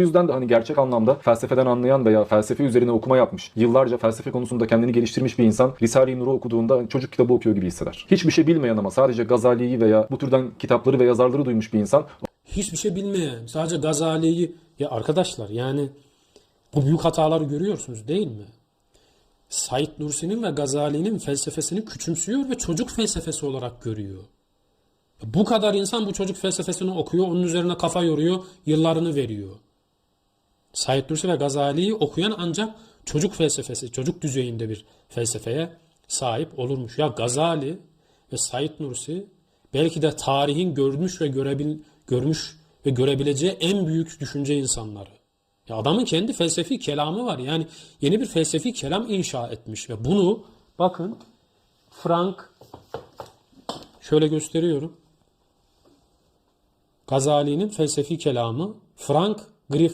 Bu yüzden de hani gerçek anlamda felsefeden anlayan veya felsefe üzerine okuma yapmış, yıllarca felsefe konusunda kendini geliştirmiş bir insan Risale-i Nur'u okuduğunda çocuk kitabı okuyor gibi hisseder. Hiçbir şey bilmeyen ama sadece Gazali'yi veya bu türden kitapları ve yazarları duymuş bir insan Hiçbir şey bilmeyen, sadece Gazali'yi ya arkadaşlar yani bu büyük hataları görüyorsunuz değil mi? Said Nursi'nin ve Gazali'nin felsefesini küçümsüyor ve çocuk felsefesi olarak görüyor. Bu kadar insan bu çocuk felsefesini okuyor, onun üzerine kafa yoruyor, yıllarını veriyor. Said Nursi ve Gazali'yi okuyan ancak çocuk felsefesi, çocuk düzeyinde bir felsefeye sahip olurmuş. Ya Gazali ve Said Nursi belki de tarihin görmüş ve görebil, görmüş ve görebileceği en büyük düşünce insanları. Ya adamın kendi felsefi kelamı var. Yani yeni bir felsefi kelam inşa etmiş ve bunu bakın Frank şöyle gösteriyorum. Gazali'nin felsefi kelamı Frank Grif